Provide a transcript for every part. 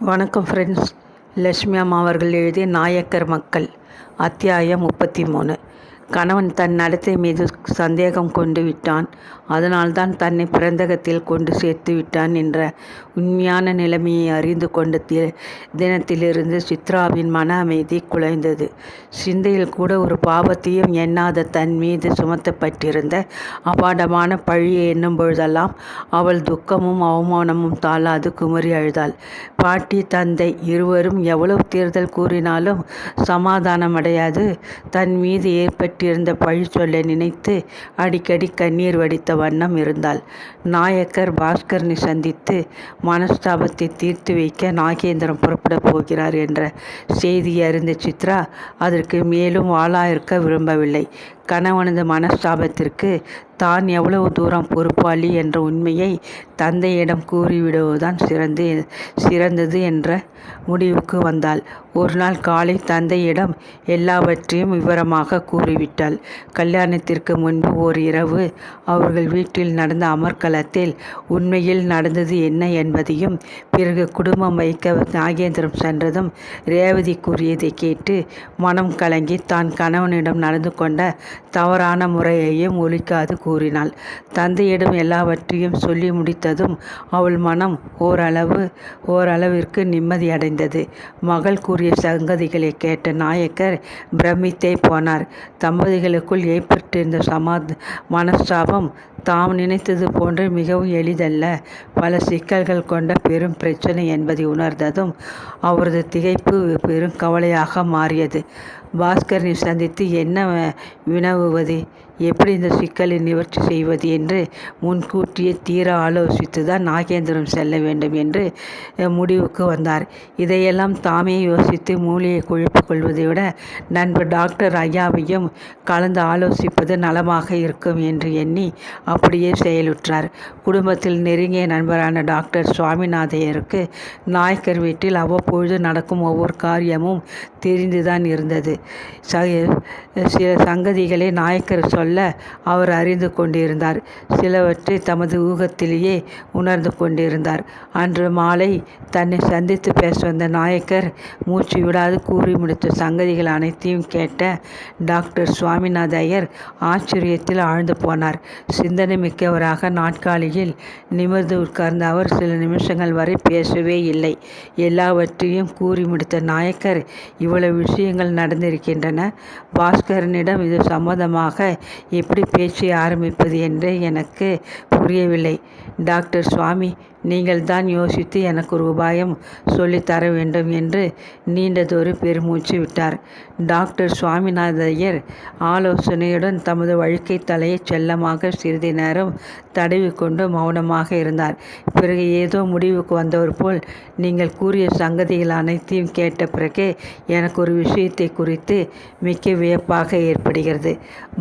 வணக்கம் ஃப்ரெண்ட்ஸ் லட்சுமி அம்மா அவர்கள் எழுதிய நாயக்கர் மக்கள் அத்தியாயம் முப்பத்தி மூணு. கணவன் தன் நடத்தை மீது சந்தேகம் கொண்டு விட்டான். அதனால்தான் தன்னை பிறந்தகத்தில் கொண்டு சேர்த்து விட்டான் என்ற உண்மையான நிலைமையை அறிந்து கொண்ட தி தினத்திலிருந்து சித்ராவின் மன அமைதி குலைந்தது. சிந்தையில் கூட ஒரு பாவத்தையும் எண்ணாத தன் மீது சுமத்தப்பட்டிருந்த அபாடமான பழியை எண்ணும் பொழுதெல்லாம் அவள் துக்கமும் அவமானமும் தாளாது குமரி அழுதாள். பாட்டி தந்தை இருவரும் எவ்வளவு தேர்தல் கூறினாலும் சமாதானமடையாது. தன் மீது ஏற்பட்டிருந்த பழி சொல்லை நினைத்து அடிக்கடி கண்ணீர் வடித்த வண்ணம் இருந்தாள். நாயக்கர் பாஸ்கரனை சந்தித்து மனஸ்தாபத்தை தீர்த்து வைக்க நாகேந்திரம் புறப்படப் போகிறார் என்ற செய்தியை அறிந்த சித்ரா அதற்கு மேலும் வாழாயிருக்க விரும்பவில்லை. கணவனது மனஸ்தாபத்திற்கு தான் எவ்வளவு தூரம் பொறுப்பாளி என்ற உண்மையை தந்தையிடம் கூறிவிடுவதுதான் சிறந்து சிறந்தது என்ற முடிவுக்கு வந்தாள். ஒரு நாள் காலை தந்தையிடம் எல்லாவற்றையும் விவரமாக கூறிவிட்டாள். கல்யாணத்திற்கு முன்பு ஓர் இரவு அவர்கள் வீட்டில் நடந்த அமர்க்கலத்தில் உண்மையில் நடந்தது என்ன என்பதையும் பிறகு குடும்பம் வைக்க நாகேந்திரம் சென்றதும் ரேவதி கூறியதை கேட்டு மனம் கலங்கி தான் கணவனிடம் நடந்து கொண்ட தவறான முறையையும் ஒழிக்காது கூறினாள். தந்தையிடம் எல்லாவற்றையும் சொல்லி முடித்ததும் அவள் மனம் ஓரளவு ஓரளவிற்கு நிம்மதியடைந்தது. மகள் கூறிய சங்கதிகளை கேட்ட நாயக்கர் பிரமித்தே போனார். தம்பதிகளுக்குள் ஏற்பட்டிருந்த சமா மனஸ்தாபம் தாம் நினைத்தது போன்று மிகவும் எளிதல்ல. பல சிக்கல்கள் கொண்ட பெரும் பிரச்சனை என்பதை உணர்ந்ததும் அவரது திகைப்பு பெரும் கவலையாக மாறியது. பாஸ்கரனை சந்தித்து என்ன வினவுவது? எப்படி இந்த சிக்கலை நிவர்த்தி செய்வது என்று முன்கூட்டியே தீர ஆலோசித்து தான் நாகேந்திரம் செல்ல வேண்டும் என்று முடிவுக்கு வந்தார். இதையெல்லாம் தாமே யோசித்து மூளையை குழப்பிக் கொள்வதை விட நண்பர் டாக்டர் ஐயாவையும் கலந்து ஆலோசிப்பது நலமாக இருக்கும் என்று எண்ணி அப்படியே செயலுற்றார். குடும்பத்தில் நெருங்கிய நண்பரான டாக்டர் சுவாமிநாதையருக்கு நாயக்கர் வீட்டில் அவ்வப்பொழுது நடக்கும் ஒவ்வொரு காரியமும் தெரிந்துதான் இருந்தது. சில சங்கதிகளை நாயக்கர் சொல் சொல்ல அவர் அறிந்து கொண்டிருந்தார். சிலவற்றை தமது ஊகத்திலேயே உணர்ந்து கொண்டிருந்தார். அன்று மாலை தன்னை சந்தித்து பேச வந்த நாயக்கர் மூச்சு விடாது கூறி முடித்த சங்கதிகள் அனைத்தையும் கேட்ட டாக்டர் சுவாமிநாத ஐயர் ஆச்சரியத்தில் ஆழ்ந்து போனார். சிந்தனை மிக்கவராக நாட்காலியில் நிமிர்ந்து உட்கார்ந்த அவர் சில நிமிஷங்கள் வரை பேசவே இல்லை. எல்லாவற்றையும் கூறி முடித்த நாயக்கர் இவ்வளவு விஷயங்கள் நடந்திருக்கின்றன. பாஸ்கரனிடம் இது சம்மந்தமாக எப்படி பேச்சு ஆரம்பிப்பது என்று எனக்கு புரியவில்லை. டாக்டர் சுவாமி நீங்கள் தான் யோசித்து எனக்கு ஒரு உபாயம் சொல்லித்தர வேண்டும் என்று நீண்டதொரு பெருமூச்சு விட்டார். டாக்டர் சுவாமிநாதையர் ஆலோசனையுடன் தமது வழுக்கை தலையை செல்லமாக சிறிது நேரம் தடவி கொண்டு மௌனமாக இருந்தார். பிறகு ஏதோ முடிவுக்கு வந்தவர் போல் நீங்கள் கூறிய சங்கதிகள் அனைத்தையும் கேட்ட பிறகே எனக்கு ஒரு விஷயத்தை குறித்து மிக்க வியப்பாக ஏற்படுகிறது.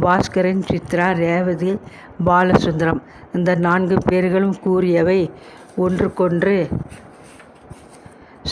பாஸ்கரன் சித்ரா ரேவதி பாலசுந்தரம் இந்த நான்கு பேர்களும் கூறியவை ஒன்றுக்கொன்று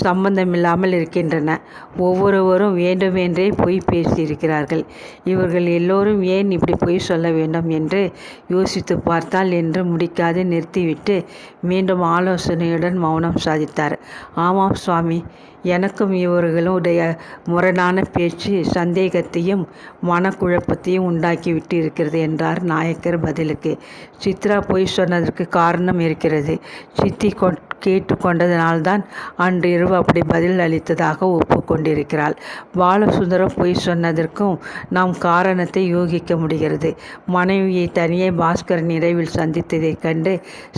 சம்பந்தமில்லாமல் இருக்கின்றன. ஒவ்வொருவரும் வேண்டுமென்றே பொய் பேசியிருக்கிறார்கள். இவர்கள் எல்லோரும் ஏன் இப்படி பொய் சொல்ல வேண்டும் என்று யோசித்து பார்த்தால் என்று முடிக்காது நிறுத்திவிட்டு மீண்டும் ஆலோசனையுடன் மௌனம் சாதித்தார். ஆமாம் சுவாமி எனக்கும் இவர்களுடைய முரணான பேச்சு சந்தேகத்தையும் மனக்குழப்பத்தையும் உண்டாக்கிவிட்டு இருக்கிறது என்றார் நாயக்கர் பதிலுக்கு. சித்ரா பொய் சொன்னதற்கு காரணம் இருக்கிறது. சித்தி கொ கேட்டுக்கொண்டதனால்தான் அன்று இரவு அப்படி பதில் அளித்ததாக ஒப்புக்கொண்டிருக்கிறாள். பாலசுந்தரம் பொய் சொன்னதற்கும் நாம் காரணத்தை யூகிக்க முடிகிறது. மனைவியை தனியே பாஸ்கரன் நிறைவில் சந்தித்ததைக் கண்டு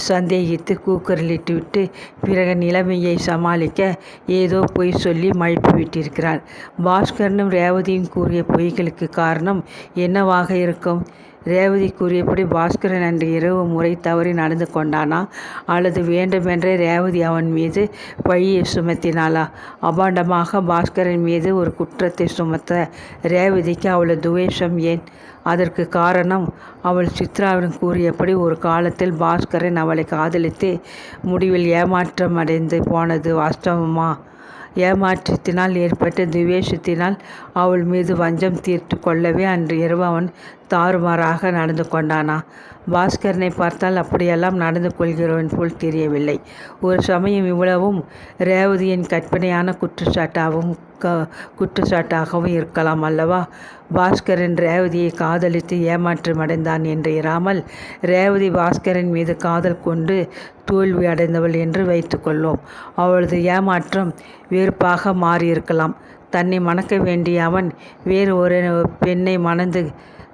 சந்தேகித்து கூக்குரலிட்டுவிட்டு பிறகு நிலைமையை சமாளிக்க ஏதோ பொய் சொல்லி மழுப்பி விட்டிருக்கிறார் பாஸ்கரனும் ரேவதியும் கூறிய பொய்களுக்கு காரணம் என்னவாக இருக்கும்? ரேவதி கூறியபடி பாஸ்கரன் அன்று இரவு முறை தவறி நடந்து கொண்டானா? அல்லது வேண்டுமென்றே ரேவதி அவன் மீது பழியை சுமத்தினாளா? அபாண்டமாக பாஸ்கரன் மீது ஒரு குற்றத்தை சுமத்த ரேவதிக்கு அவளது துவேஷம் ஏன்? அதற்கு காரணம் அவள் சித்ராவிடம் கூறியபடி ஒரு காலத்தில் பாஸ்கரன் அவளை காதலித்து முடிவில் ஏமாற்றம் அடைந்து போனது வாஸ்தவமா? ஏமாற்றத்தினால் ஏற்பட்ட துவேஷத்தினால் அவள் மீது வஞ்சம் தீர்த்து கொள்ளவே அன்று இரவு அவன் தாறுமாறாக நடந்து கொண்டானா? பாஸ்கரனை பார்த்தால் அப்படியெல்லாம் நடந்து கொள்கிறவன் போல் தெரியவில்லை. ஒரு சமயம் இவ்வளவும் ரேவதியின் கற்பனையான குற்றச்சாட்டாகவும் க குற்றச்சாட்டாகவும் இருக்கலாம் அல்லவா? பாஸ்கரன் ரேவதியை காதலித்து ஏமாற்றம் அடைந்தான் என்று இராமல் ரேவதி பாஸ்கரன் மீது காதல் கொண்டு தோல்வி அடைந்தவள் என்று வைத்துக்கொள்வோம் அவளது ஏமாற்றம் வெறுப்பாக மாறியிருக்கலாம். தன்னை மணக்க வேண்டிய அவன் வேறு ஒரு பெண்ணை மணந்து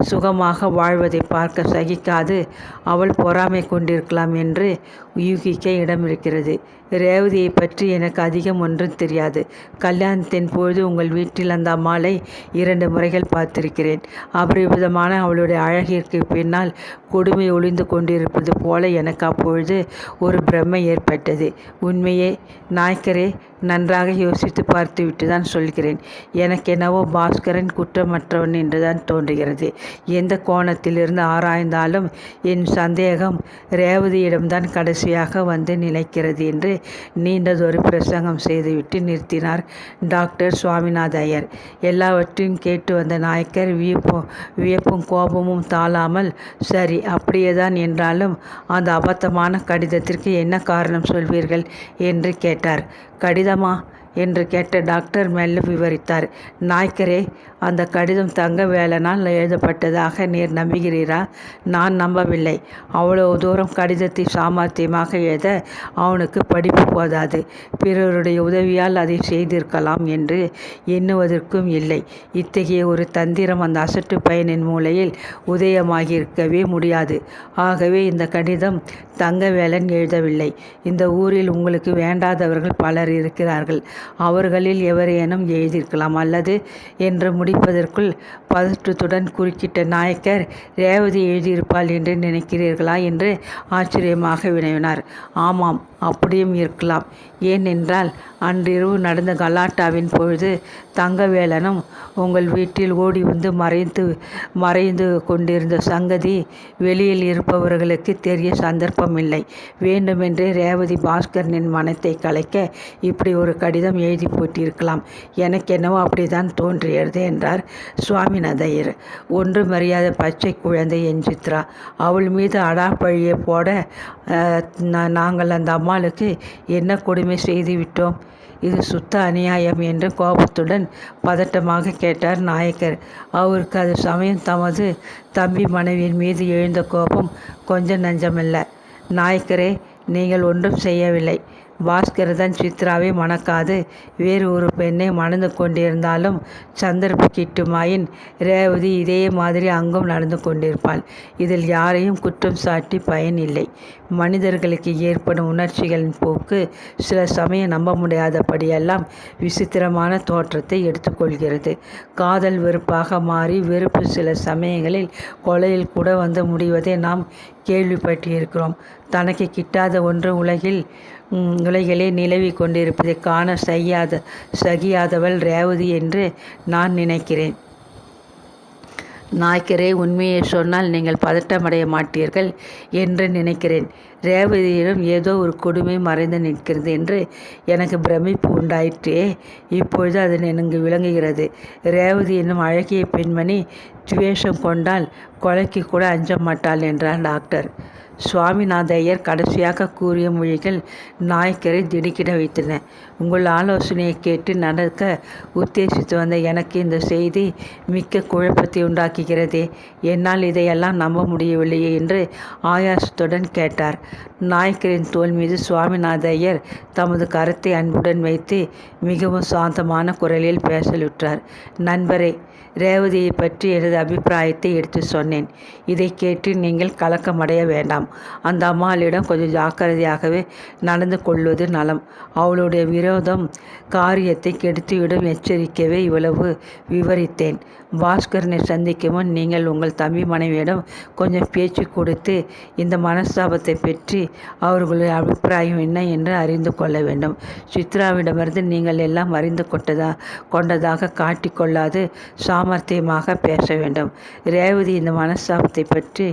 சுகமாக வாழ்வதை பார்க்க சகிக்காது. அவள் பொறாமை கொண்டிருக்கலாம் என்று யூகிக்க இடமிருக்கிறது. ரேவதியை பற்றி எனக்கு அதிகம் ஒன்றும் தெரியாது. கல்யாணத்தின் பொழுது உங்கள் வீட்டில் அந்த அம்மாளை இரண்டு முறைகள் பார்த்திருக்கிறேன். அபரிவிதமான அவளுடைய அழகிற்கு பின்னால் கொடுமை ஒளிந்து கொண்டிருப்பது போல எனக்கு அப்பொழுது ஒரு பிரம்மை ஏற்பட்டது. உண்மையே நாய்க்கரே நன்றாக யோசித்து பார்த்துவிட்டு தான் சொல்கிறேன். எனக்கு என்னவோ பாஸ்கரன் குற்றமற்றவன் என்றுதான் தோன்றுகிறது. எந்த கோணத்திலிருந்து ஆராய்ந்தாலும் என் சந்தேகம் ரேவதியிடம்தான் கடைசி கடைசியாக வந்து நிலைக்கிறது என்று நீண்டதொரு பிரசங்கம் செய்துவிட்டு நிறுத்தினார் டாக்டர் சுவாமிநாத ஐயர். எல்லாவற்றையும் கேட்டு வந்த நாயக்கர் வியப்பும் வியப்பும் கோபமும் தாழாமல் சரி அப்படியேதான் என்றாலும் அந்த அபத்தமான கடிதத்திற்கு என்ன காரணம் சொல்வீர்கள்? என்று கேட்டார். கடிதமா? என்று கேட்ட டாக்டர் மெல்ல விவரித்தார். நாய்க்கரே அந்த கடிதம் தங்க வேலனால் எழுதப்பட்டதாக நீர் நம்புகிறீரா? நான் நம்பவில்லை. அவ்வளவு தூரம் கடிதத்தை சாமர்த்தியமாக எழுத அவனுக்கு படிப்பு போதாது. பிறருடைய உதவியால் அதை செய்திருக்கலாம் என்று எண்ணுவதற்கும் இல்லை. இத்தகைய ஒரு தந்திரம் அந்த அசட்டு பயனின் மூலையில் உதயமாகியிருக்கவே முடியாது. ஆகவே இந்த கடிதம் தங்கவேலன் எழுதவில்லை. இந்த ஊரில் உங்களுக்கு வேண்டாதவர்கள் பலர் இருக்கிறார்கள். அவர்களில் எவரேனும் எழுதியிருக்கலாம். அல்லது என்று முடிப்பதற்குள் பதற்றத்துடன் குறுக்கிட்ட நாயக்கர் ரேவதி எழுதியிருப்பாள் என்று நினைக்கிறீர்களா என்று ஆச்சரியமாக வினவினார். ஆமாம் அப்படியும் இருக்கலாம். ஏனென்றால் அன்றிரவு நடந்த கலாட்டாவின் பொழுது தங்கவேலனும் உங்கள் வீட்டில் ஓடி வந்து மறைந்து மறைந்து கொண்டிருந்த சங்கதி வெளியில் இருப்பவர்களுக்கு தெரிய சந்தர்ப்பம் இல்லை வேண்டுமென்றே ரேவதி பாஸ்கரனின் மனத்தை கலைக்க இப்படி ஒரு கடிதம் எழுதி போட்டிருக்கலாம். எனக்கு என்னவோ அப்படிதான் தோன்றியது என்றார் சுவாமிநாதையர் ஒன்று மரியாத பச்சை குழந்தை என் சித்ரா அவள் மீது அடாப்பழியை போட நாங்கள் அந்த அம்மாளுக்கு என்ன கொடுமை செய்து விட்டோம்? இது சுத்த அநியாயம் என்று கோபத்துடன் பதட்டமாக கேட்டார் நாயக்கர். அவருக்கு அது சமயம் தமது தம்பி மனைவியின் மீது எழுந்த கோபம் கொஞ்சம் நஞ்சமில்லை. நாயக்கரே நீங்கள் ஒன்றும் செய்யவில்லை. பாஸ்கர் தான் சித்ராவை மணக்காது. வேறு ஒரு பெண்ணை மணந்து கொண்டிருந்தாலும் சந்தர்ப்ப கிட்டுமாயின் ரேவதி இதே மாதிரி அங்கும் நடந்து கொண்டிருப்பாள். இதில் யாரையும் குற்றம் சாட்டி பயன் இல்லை. மனிதர்களுக்கு ஏற்படும் உணர்ச்சிகளின் போக்கு சில சமயம் நம்ப முடியாதபடியெல்லாம் விசித்திரமான தோற்றத்தை எடுத்துக்கொள்கிறது. காதல் வெறுப்பாக மாறி வெறுப்பு சில சமயங்களில் கொலையில் கூட வந்து முடிவதை நாம் கேள்விப்பட்டிருக்கிறோம். தனக்கு கிட்டாத ஒன்று உலகில் உலகிலே நிலவி கொண்டிருப்பதை காண செய்யாத சகியாதவள் ரேவதி என்று நான் நினைக்கிறேன். நாய்க்கரே உண்மையை சொன்னால் நீங்கள் பதட்டமடைய மாட்டீர்கள் என்று நினைக்கிறேன். ரேவதியிடம் ஏதோ ஒரு கொடுமை மறைந்து நிற்கிறது என்று எனக்கு பிரமிப்பு உண்டாயிற்றே. இப்பொழுது அது எனக்கு விளங்குகிறது. ரேவதி என்னும் அழகிய பெண்மணி துவேஷம் கொண்டால் கொலைக்கு கூட அஞ்ச மாட்டாள் என்றார் டாக்டர். சுவாமிநாத ஐயர் கடைசியாக கூறிய மொழிகள் நாயக்கரை திடுக்கிட வைத்தன. உங்கள் ஆலோசனையை கேட்டு நடக்க உத்தேசித்து வந்த எனக்கு இந்த செய்தி மிக்க குழப்பத்தை உண்டாக்குகிறதே. என்னால் இதையெல்லாம் நம்ப முடியவில்லையே என்று ஆயாசத்துடன் கேட்டார். நாயக்கரின் தோல் மீது சுவாமிநாதையர் தமது கருத்தை அன்புடன் வைத்து மிகவும் சாந்தமான குரலில் பேசலுற்றார். நண்பரே ரேவதியை பற்றி எனது அபிப்பிராயத்தை எடுத்து சொன்னேன். இதை கேட்டு நீங்கள் கலக்கமடைய வேண்டாம். அந்த அம்மாளிடம் கொஞ்சம் ஜாக்கிரதையாகவே நடந்து கொள்வது நலம். அவளுடைய விரோதம் காரியத்தை கெடுத்துவிடும் எச்சரிக்கவே இவ்வளவு விவரித்தேன். பாஸ்கரனை சந்திக்கும் முன் நீங்கள் உங்கள் தம்பி மனைவியிடம் கொஞ்சம் பேச்சு கொடுத்து இந்த மனஸ்தாபத்தை பற்றி அவர்களுடைய அபிப்பிராயம் என்ன என்று அறிந்து கொள்ள வேண்டும். சித்ராவிடமிருந்து நீங்கள் எல்லாம் அறிந்து கொண்டதா கொண்டதாக காட்டிக்கொள்ளாது சா சாமர்த்தியமாக பேச வேண்டும். ரேவதி இந்த மனஸ்தாபத்தை பற்றி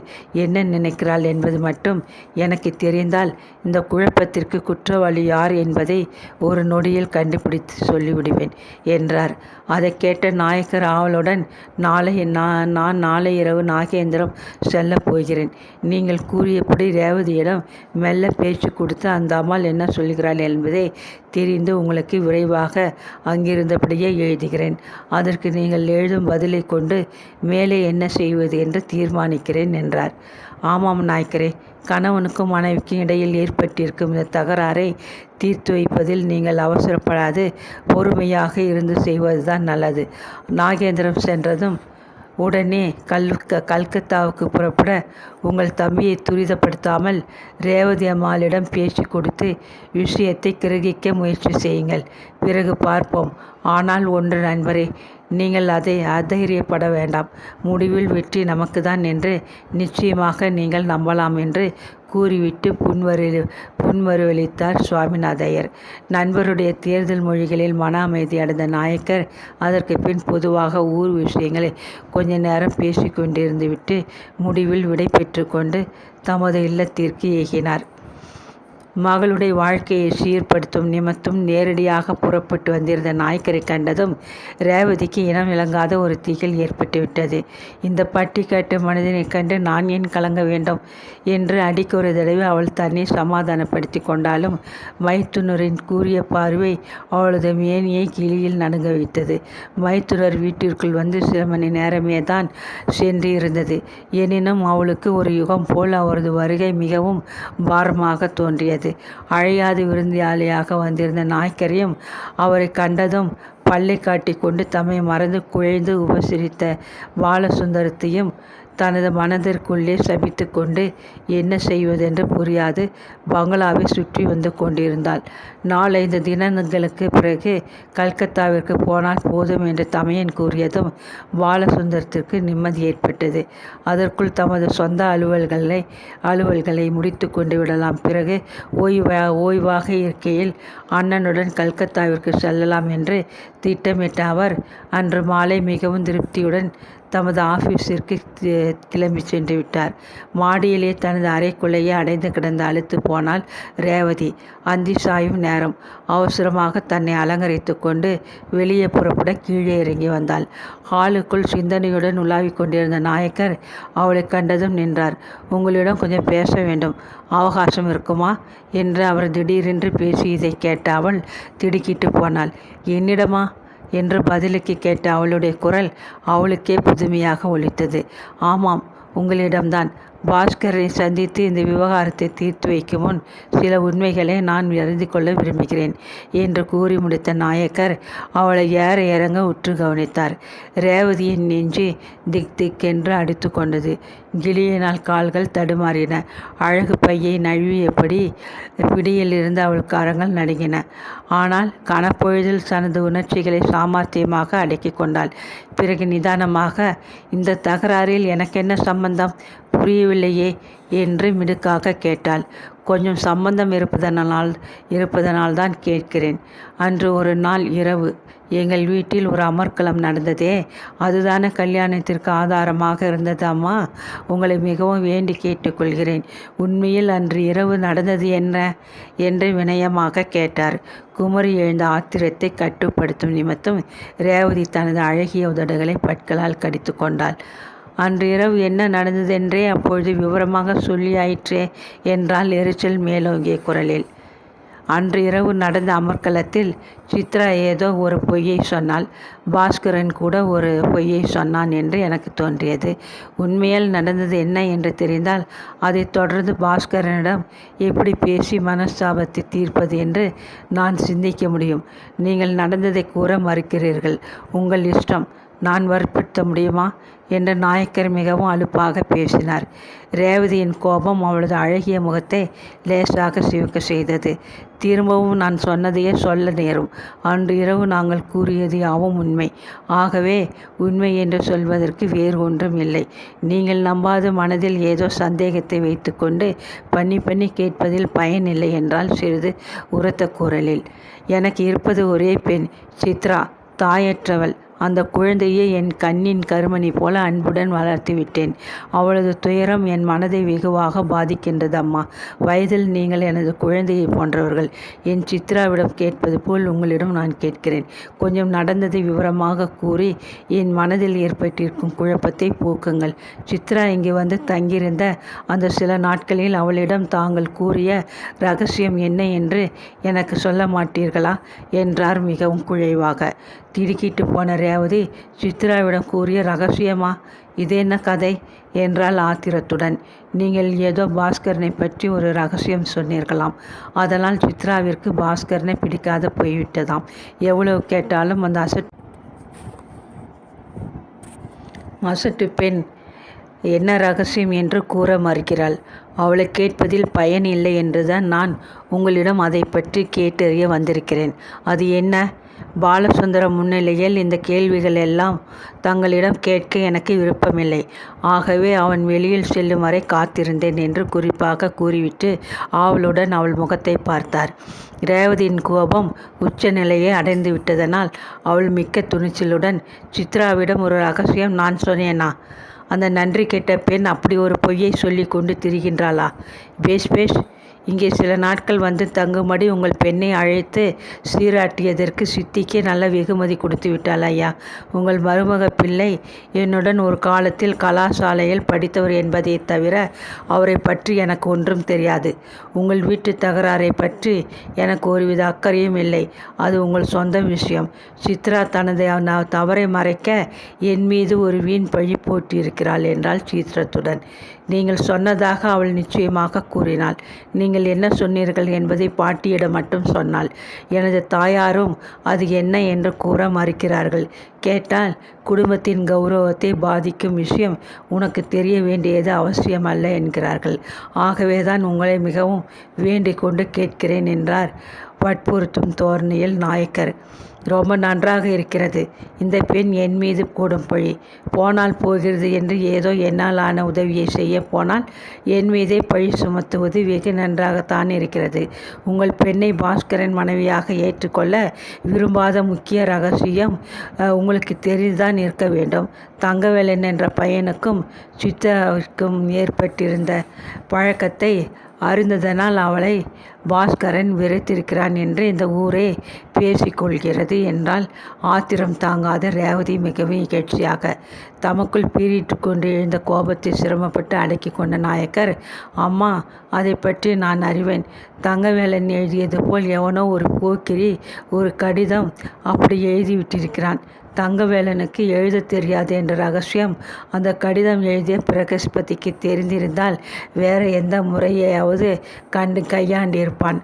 என்ன நினைக்கிறாள் என்பது மட்டும் எனக்கு தெரிந்தால் இந்த குழப்பத்திற்கு குற்றவாளி யார் என்பதை ஒரு நொடியில் கண்டுபிடித்து சொல்லிவிடுவேன் என்றார். அதை கேட்ட நாயக்கர் ஆவலுடன் நாளை நான் நான் நாளை இரவு நாகேந்திரம் செல்லப் போகிறேன். நீங்கள் கூறியபடி ரேவதியிடம் மெல்ல பேச்சு கொடுத்து அந்த அம்மாள் என்ன சொல்கிறாள் என்பதை தெரிந்து உங்களுக்கு விரைவாக அங்கிருந்தபடியே எழுதுகிறேன். அதற்கு நீங்கள் எழுதும் பதிலை கொண்டு மேலே என்ன செய்வது என்று தீர்மானிக்கிறேன் என்றார். ஆமாம் நாயக்கரே கணவனுக்கும் மனைவிக்கும் இடையில் ஏற்பட்டிருக்கும் இந்த தகராறை தீர்த்து வைப்பதில் நீங்கள் அவசரப்படாது பொறுமையாக இருந்து செய்வதுதான் நல்லது. நாகேந்திரம் சென்றதும் உடனே கல் கல்கத்தாவுக்கு புறப்பட உங்கள் தம்பியை துரிதப்படுத்தாமல் ரேவதி அம்மாளிடம் பேச்சு கொடுத்து விஷயத்தை கிரகிக்க முயற்சி செய்யுங்கள். பிறகு பார்ப்போம். ஆனால் ஒன்று நண்பரே நீங்கள் அதை அதைரியப்பட வேண்டாம். முடிவில் வெற்றி நமக்கு தான் என்று நிச்சயமாக நீங்கள் நம்பலாம் என்று கூறிவிட்டு புன்வரு புன்வருவளித்தார் சுவாமிநாதையர். நண்பருடைய தேர்தல் மொழிகளில் மன அமைதி அடைந்த நாயக்கர் அதற்கு பின் பொதுவாக ஊர் விஷயங்களை கொஞ்ச நேரம் பேசிக்கொண்டிருந்துவிட்டு முடிவில் விடை பெற்று கொண்டு தமது இல்லத்திற்கு ஏகினார். மகளுடைய வாழ்க்கையை சீர்படுத்தும் நிமித்தம் நேரடியாக புறப்பட்டு வந்திருந்த நாய்க்கரை கண்டதும் ரேவதிக்கு இனம் விளங்காத ஒரு திகில் ஏற்பட்டுவிட்டது. இந்த பட்டி காட்டு மனிதனை கண்டு நான் ஏன் கலங்க வேண்டும்? என்று அடிக்க ஒரு தடவை அவள் தன்னை சமாதானப்படுத்தி கொண்டாலும் மைத்துனரின் கூறிய பார்வை அவளது மேனியை கிளியில் நடுங்க வைத்தது. மைத்துனர் வீட்டிற்குள் வந்து சில மணி நேரமே தான் சென்று இருந்தது. எனினும் அவளுக்கு ஒரு யுகம் போல் அவரது வருகை மிகவும் பாரமாக தோன்றியது. அழையாது விருந்தியாளியாக வந்திருந்த நாய்க்கரையும் அவரை கண்டதும் பல்லை காட்டிக்கொண்டு தம்மை மறந்து குழைந்து உபசரித்த பாலசுந்தரத்தையும் தனது மனதிற்குள்ளே சபித்து கொண்டு என்ன செய்வதென்று புரியாது. பங்களாவை சுற்றி வந்து கொண்டிருந்தாள். நாலைந்து தினங்களுக்கு பிறகு கல்கத்தாவிற்கு போனால் போதும் என்று தமையன் கூறியதும் பாலசுந்தரத்திற்கு நிம்மதி ஏற்பட்டது. அதற்குள் தமது சொந்த அலுவல்களை அலுவல்களை முடித்து கொண்டு விடலாம். பிறகு ஓய்வா ஓய்வாக இருக்கையில் அண்ணனுடன் கல்கத்தாவிற்கு செல்லலாம் என்று திட்டமிட்ட அவர் அன்று மாலை மிகவும் திருப்தியுடன் தமது ஆஃபீஸிற்கு கிளம்பி சென்று விட்டார். மாடியிலே தனது அறைக்குள்ளேயே அடைந்து கிடந்து அழுத்து போனால் ரேவதி. அந்தி சாயும் நேரம். அவசரமாக தன்னை அலங்கரித்து கொண்டு வெளியே புறப்பட கீழே இறங்கி வந்தாள். ஹாலுக்குள் சிந்தனையுடன் உலாவிக் கொண்டிருந்த நாயக்கர் அவளை கண்டதும் நின்றார். உங்களிடம் கொஞ்சம் பேச வேண்டும். அவகாசம் இருக்குமா? என்று அவர் திடீரென்று பேசியதை கேட்ட அவள் திடுக்கிட்டு போனாள். என்னிடமா? என்று பதிலுக்கு கேட்ட அவளுடைய குரல் அவளுக்கே புதுமையாக ஒலித்தது. ஆமாம் உங்களிடம்தான் பாஸ்கரை சந்தித்து இந்த விவகாரத்தை தீர்த்து வைக்கும் முன் சில உண்மைகளை நான் அறிந்து கொள்ள விரும்புகிறேன் என்று கூறி முடித்த நாயக்கர் அவளை ஏற இறங்க உற்று கவனித்தார். ரேவதியின் நெஞ்சு திக் திக்கென்று அடித்து கொண்டது. கிளியினால் கால்கள் தடுமாறின. அழகு பையை நழுவியபடி பிடியிலிருந்து அவள் கரங்கள் நடுங்கின. ஆனால் கனப்பொழுதில் தனது உணர்ச்சிகளை சாமர்த்தியமாக அடக்கி கொண்டாள். பிறகு நிதானமாக இந்த தகராறில் எனக்கென்ன சம்பந்தம்? புரியவில்லையே என்று மிடுக்காக கேட்டாள். கொஞ்சம் சம்பந்தம் இருப்பதனால் இருப்பதனால் தான் கேட்கிறேன். அன்று ஒரு நாள் இரவு. எங்கள் வீட்டில் ஒரு அமர்க்களம் நடந்ததே. அதுதானே கல்யாணத்திற்கு ஆதாரமாக இருந்தது அம்மா. உங்களை மிகவும் வேண்டி கேட்டுக்கொள்கிறேன். உண்மையில் அன்று இரவு நடந்தது என்ன? என்று வினயமாக கேட்டார். குமரி எழுந்த ஆத்திரத்தை கட்டுப்படுத்தும் நிமித்தம் ரேவதி தனது அழகிய உதடுகளை பற்களால் கடித்து கொண்டாள். அன்று இரவு என்ன நடந்ததென்றே அப்பொழுது விவரமாக சொல்லியாயிற்றே என்றால் எரிச்சல் மேலோங்கிய குரலில். அன்று இரவு நடந்த அமர்க்கலத்தில் சித்ரா ஏதோ ஒரு பொய்யை சொன்னால் பாஸ்கரன் கூட ஒரு பொய்யை சொன்னான் என்று எனக்கு தோன்றியது. உண்மையில் நடந்தது என்ன என்று தெரிந்தால் அதை தொடர்ந்து பாஸ்கரனிடம் எப்படி பேசி மனஸ்தாபத்தை தீர்ப்பது என்று நான் சிந்திக்க முடியும். நீங்கள் நடந்ததை கூற மறுக்கிறீர்கள். உங்கள் இஷ்டம். நான் வற்புறுத்த முடியுமா? என்று நாயக்கர் மிகவும் அலுப்பாக பேசினார். ரேவதியின் கோபம் அவளது அழகிய முகத்தை லேசாக சிவக்க செய்தது. திரும்பவும் நான் சொன்னதையே சொல்ல நேரும். அன்று இரவு நாங்கள் கூறியது யாவும் உண்மை. ஆகவே உண்மை என்று சொல்வதற்கு வேறு ஒன்றும் இல்லை. நீங்கள் நம்பாத மனதில் ஏதோ சந்தேகத்தை வைத்துக்கொண்டு பண்ணி பண்ணி கேட்பதில் பயனில்லை என்றால் சிறிது உரத்த குரலில். எனக்கு இருப்பது ஒரே பெண். சித்ரா தாயற்றவள். அந்த குழந்தையை என் கண்ணின் கருமணி போல அன்புடன் வளர்த்து விட்டேன். அவளது துயரம் என் மனதை வெகுவாக பாதிக்கின்றது அம்மா வயதில் நீங்கள் எனது குழந்தையை போன்றவர்கள். என் சித்ராவிடம் கேட்பது போல் உங்களிடம் நான் கேட்கிறேன். கொஞ்சம் நடந்ததை விவரமாக கூறி என் மனதில் ஏற்பட்டிருக்கும் குழப்பத்தை போக்குங்கள். சித்ரா இங்கே வந்து தங்கியிருந்த அந்த சில நாட்களில் அவளிடம் தாங்கள் கூறிய ரகசியம் என்ன என்று எனக்கு சொல்ல மாட்டீர்களா? என்றார் மிகவும் குழைவாக. திடுக்கிட்டு போன ரேவதி சித்ராவிடம் கூறிய ரகசியமா? இது என்ன கதை? என்றால் ஆத்திரத்துடன். நீங்கள் ஏதோ பாஸ்கரனை பற்றி ஒரு ரகசியம் சொன்னீர்களாம். அதனால் சித்ராவிற்கு பாஸ்கரனை பிடிக்காத போய்விட்டதாம். எவ்வளவு கேட்டாலும் அந்த அசட் அசட்டு பெண் என்ன ரகசியம் என்று கூற மறுக்கிறாள். அவளை கேட்பதில் பயன் இல்லை என்றுதான் நான் உங்களிடம் அதை பற்றி கேட்டறிய வந்திருக்கிறேன். அது என்ன? பாலசுந்தரம் முன்னிலையில் இந்த கேள்விகள் எல்லாம் தங்களிடம் கேட்க எனக்கு விருப்பமில்லை. ஆகவே அவன் வெளியில் செல்லும் வரை காத்திருந்தேன் என்று குறிப்பாக கூறிவிட்டு ஆவலுடன் அவள் முகத்தை பார்த்தார். ரேவதியின் கோபம் உச்ச நிலையை அடைந்து விட்டதனால் அவள் மிக்க துணிச்சலுடன் சித்ராவிடம் ஒரு ரகசியம் நான் சொன்னேனா? அந்த நன்றி கெட்ட பெண் அப்படி ஒரு பொய்யை சொல்லி கொண்டு திரிகின்றாளா? பேஷ் பேஷ் இங்கே சில நாட்கள் வந்து தங்கும்படி உங்கள் பெண்ணை அழைத்து சீராட்டியதற்கு சித்திக்கு நல்ல வெகுமதி கொடுத்து விட்டாள் ஐயா. உங்கள் மருமக பிள்ளை என்னுடன் ஒரு காலத்தில் கலாசாலையில் படித்தவர் என்பதை தவிர அவரை பற்றி எனக்கு ஒன்றும் தெரியாது. உங்கள் வீட்டு தகராறை பற்றி எனக்கு ஒருவித அக்கறையும் இல்லை. அது உங்கள் சொந்த விஷயம். சித்ரா தனது தவறை மறைக்க என் மீது ஒரு வீண் பழி போட்டியிருக்கிறாள் என்றால் சீத்திரத்துடன். நீங்கள் சொன்னதாக அவள் நிச்சயமாக கூறினாள். நீங்கள் என்ன சொன்னீர்கள் என்பதை பாட்டியிடம் மட்டும் சொன்னாள். எனது தாயாரும் அது என்ன என்று கூற மறுக்கிறார்கள். கேட்டால் குடும்பத்தின் கௌரவத்தை பாதிக்கும் விஷயம் உனக்கு தெரிய வேண்டியது அவசியமல்ல என்கிறார்கள். ஆகவே தான் உங்களை மிகவும் வேண்டிக் கொண்டு கேட்கிறேன் என்றார் வற்புறுத்தும் தோரணையில் நாயக்கர். ரொம்ப நன்றாக இருக்கிறது. இந்த பெண் என் மீது கூடும் பழி போனால் போகிறது என்று ஏதோ என்னால் ஆன உதவியை செய்ய போனால் என் மீதே பழி சுமத்துவது வெகு நன்றாகத்தான் இருக்கிறது. உங்கள் பெண்ணை பாஸ்கரன் மனைவியாக ஏற்றுக்கொள்ள விரும்பாத முக்கிய ரகசியம் உங்களுக்கு தெரிந்துதான் இருக்க வேண்டும். தங்கவேலன் என்ற பையனுக்கும் சித்தாவுக்கும் ஏற்பட்டிருந்த பழக்கத்தை அறிந்ததனால் அவளை பாஸ்கரன் விரைத்திருக்கிறான் என்று இந்த ஊரே பேசிக்கொள்கிறது என்றால் ஆத்திரம் தாங்காத ரேவதி மிகவும் நிகழ்ச்சியாக தமக்குள் பீறிட்டு கொண்டு எழுந்த கோபத்தை சிரமப்பட்டு அடக்கி கொண்ட நாயக்கர் அம்மா அதை பற்றி நான் அறிவேன். தங்கவேலன் எழுதியது போல் எவனோ ஒரு போக்கிரி ஒரு கடிதம் அப்படி எழுதிவிட்டிருக்கிறான். தங்கவேலனுக்கு எழுத தெரியாது என்ற ரகசியம் அந்த கடிதம் எழுதிய பிரகஸ்பதிக்கு தெரிந்திருந்தால் வேற எந்த முறையாவது கண்டு கையாண்டிருப்பான்.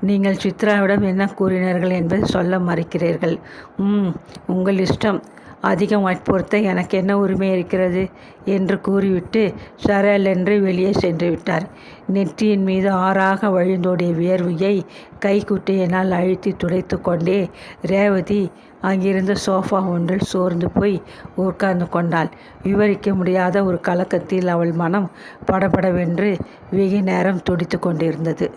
நீங்கள் சித்ராவிடம் என்ன கூறினீர்கள் என்பதை சொல்ல மறுக்கிறீர்கள். ம் உங்கள் இஷ்டம். அதிகம் வற்புறுத்த எனக்கு என்ன உரிமை இருக்கிறது? என்று கூறிவிட்டு சரல் என்று வெளியே சென்று விட்டார். நெற்றியின் மீது ஆறாக வழிந்தோடிய வியர்வையை கைக்குட்டையினால் அழுத்தி துடைத்து கொண்டே ரேவதி அங்கிருந்த சோஃபா ஒன்றில் சோர்ந்து போய் உட்கார்ந்து கொண்டாள். விவரிக்க முடியாத ஒரு கலக்கத்தில் அவள் மனம் படபடவென்று வெகு நேரம் துடித்து கொண்டிருந்தது.